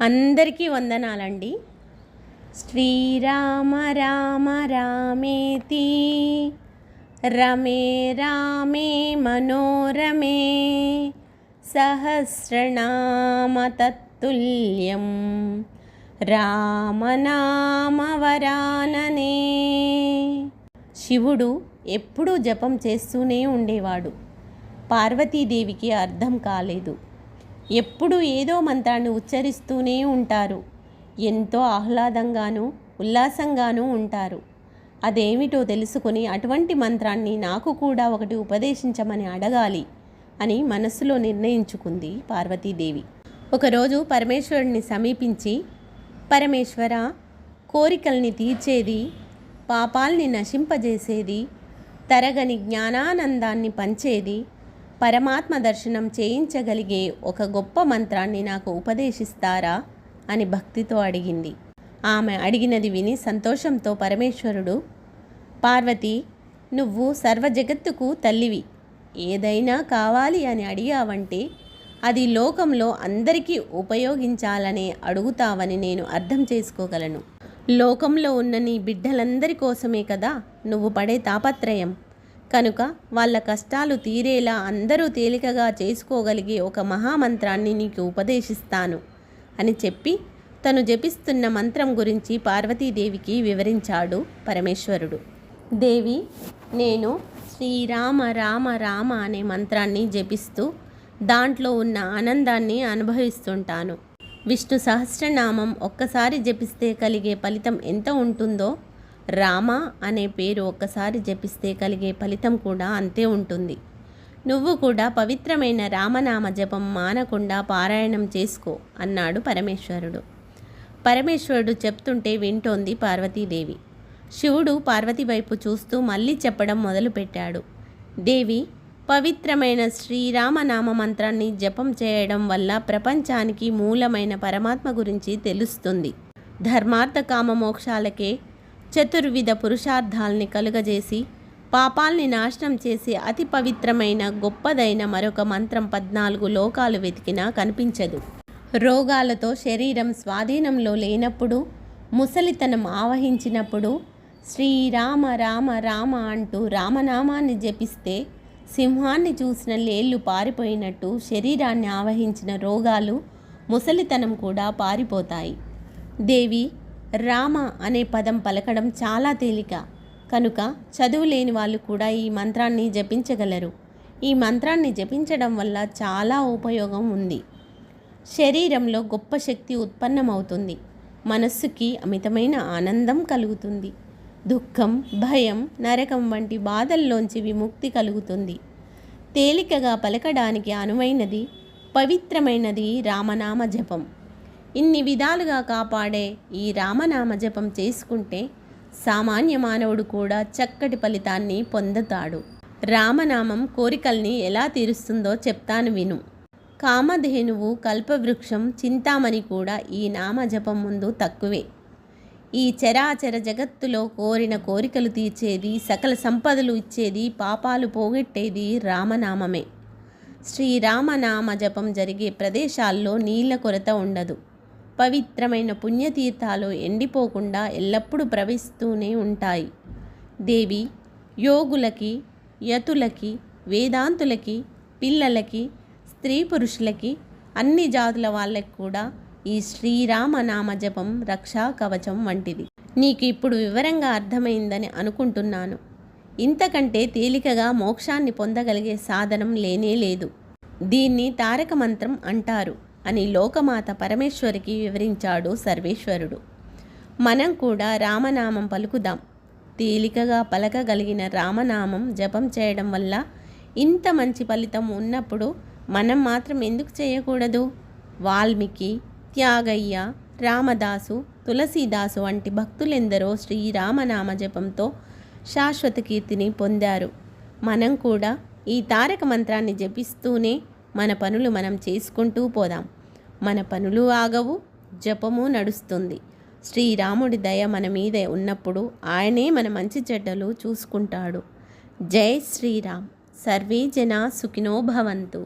అందరికీ వందనాలండి. శ్రీరామ రామ రామేతి రమే రామే మనోరమే సహస్రనామ తత్తుల్యం రామనామవరాననే. శివుడు ఎప్పుడూ జపం చేస్తూనే ఉండేవాడు. పార్వతీదేవికి అర్థం కాలేదు. ఎప్పుడూ ఏదో మంత్రాన్ని ఉచ్చరిస్తూనే ఉంటారు. ఎంతో ఆహ్లాదంగానూ ఉల్లాసంగానూ ఉంటారు. అదేమిటో తెలుసుకుని అటువంటి మంత్రాన్ని నాకు కూడా ఒకటి ఉపదేశించమని అడగాలి అని మనస్సులో నిర్ణయించుకుంది పార్వతీదేవి. ఒకరోజు పరమేశ్వరుడిని సమీపించి పరమేశ్వర కోరికల్ని తీర్చేది పాపాల్ని నశింపజేసేది తరగని జ్ఞానానందాన్ని పంచేది పరమాత్మ దర్శనం చేయించగలిగే ఒక గొప్ప మంత్రాన్ని నాకు ఉపదేశిస్తారా? అని భక్తితో అడిగింది. ఆమె అడిగినది విని సంతోషంతో పరమేశ్వరుడు పార్వతి నువ్వు సర్వ జగత్తుకు తల్లివి. ఏదైనా కావాలి అని అడిగావంటే అది లోకంలో అందరికీ ఉపయోగించాలనే అడుగుతావని నేను అర్థం చేసుకోగలను. లోకంలో ఉన్న నీ బిడ్డలందరి కోసమే కదా నువ్వు పడే తాపత్రయం. కనుక వాళ్ళ కష్టాలు తీరేలా అందరూ తేలికగా చేసుకోగలిగే ఒక మహామంత్రాన్ని నీకు ఉపదేశిస్తాను అని చెప్పి తను జపిస్తున్న మంత్రం గురించి పార్వతీదేవికి వివరించాడు పరమేశ్వరుడు. దేవి నేను శ్రీరామ రామ రామ అనే మంత్రాన్ని జపిస్తూ దాంట్లో ఉన్న ఆనందాన్ని అనుభవిస్తుంటాను. విష్ణు సహస్రనామం ఒక్కసారి జపిస్తే కలిగే ఫలితం ఎంత ఉంటుందో రామ అనే పేరు ఒక్కసారి జపిస్తే కలిగే ఫలితం కూడా అంతే ఉంటుంది. నువ్వు కూడా పవిత్రమైన రామనామ జపం మానకుండా పారాయణం చేసుకో అన్నాడు పరమేశ్వరుడు. పరమేశ్వరుడు చెప్తుంటే వింటోంది పార్వతీదేవి. శివుడు పార్వతి వైపు చూస్తూ మళ్ళీ చెప్పడం మొదలుపెట్టాడు. దేవి పవిత్రమైన శ్రీరామనామ మంత్రాన్ని జపం చేయడం వల్ల ప్రపంచానికి మూలమైన పరమాత్మ గురించి తెలుస్తుంది. ధర్మార్థ కామ మోక్షాలకే చతుర్విధ పురుషార్థాల్ని కలుగజేసి పాపాల్ని నాశనం చేసి అతి పవిత్రమైన గొప్పదైన మరొక మంత్రం పద్నాలుగు లోకాలు వెతికినా కనిపించదు. రోగాలతో శరీరం స్వాధీనంలో లేనప్పుడు ముసలితనం ఆవహించినప్పుడు శ్రీరామ రామ రామ అంటూ రామనామాన్ని జపిస్తే సింహాన్ని చూసిన లేళ్ళు పారిపోయినట్టు శరీరాన్ని ఆవహించిన రోగాలు ముసలితనం కూడా పారిపోతాయి. దేవి రామ అనే పదం పలకడం చాలా తేలిక. కనుక చదువు లేని వాళ్ళు కూడా ఈ మంత్రాన్ని జపించగలరు. ఈ మంత్రాన్ని జపించడం వల్ల చాలా ఉపయోగం ఉంది. శరీరంలో గొప్ప శక్తి ఉత్పన్నమవుతుంది. మనస్సుకి అమితమైన ఆనందం కలుగుతుంది. దుఃఖం భయం నరకం వంటి బాధల్లోంచి విముక్తి కలుగుతుంది. తేలికగా పలకడానికి అనువైనది పవిత్రమైనది రామనామ జపం. ఇన్ని విధాలుగా కాపాడే ఈ రామనామ జపం చేసుకుంటే సామాన్య మానవుడు కూడా చక్కటి ఫలితాన్ని పొందుతాడు. రామనామం కోరికల్ని ఎలా తీరుస్తుందో చెప్తాను విను. కామధేనువు కల్పవృక్షం చింతామణి కూడా ఈ నామజపం ముందు తక్కువే. ఈ చరాచర జగత్తులో కోరిన కోరికలు తీర్చేది సకల సంపదలు ఇచ్చేది పాపాలు పోగొట్టేది రామనామమే. శ్రీరామనామ జపం జరిగే ప్రదేశాల్లో నీళ్ళ కొరత ఉండదు. పవిత్రమైన పుణ్యతీర్థాలు ఎండిపోకుండా ఎల్లప్పుడూ ప్రవహిస్తూనే ఉంటాయి. దేవి యోగులకి యతులకి వేదాంతులకి పిల్లలకి స్త్రీ పురుషులకి అన్ని జాతుల వాళ్ళకి కూడా ఈ శ్రీరామ నామ జపం రక్షా కవచం వంటిది. నీకు ఇప్పుడు వివరంగా అర్థమైందని అనుకుంటున్నాను. ఇంతకంటే తేలికగా మోక్షాన్ని పొందగలిగే సాధనం లేనే లేదు. దీన్ని తారక మంత్రం అంటారు. అని లోకమాత పరమేశ్వరికి వివరించాడు సర్వేశ్వరుడు. మనం కూడా రామనామం పలుకుదాం. తేలికగా పలకగలిగిన రామనామం జపం చేయడం వల్ల ఇంత మంచి ఫలితం ఉన్నప్పుడు మనం మాత్రం ఎందుకు చేయకూడదు? వాల్మీకి త్యాగయ్య రామదాసు తులసీదాసు వంటి భక్తులెందరో శ్రీరామనామ జపంతో శాశ్వత కీర్తిని పొందారు. మనం కూడా ఈ తారక మంత్రాన్ని జపిస్తూనే మన పనులు మనం చేసుకుంటూ పోదాం. మన పనులు ఆగవు జపము నడుస్తుంది. శ్రీరాముడి దయ మన మీద ఉన్నప్పుడు ఆయనే మన మంచి చెడ్డలు చూసుకుంటాడు. జై శ్రీరామ్. సర్వే జన సుఖినో భవంతు.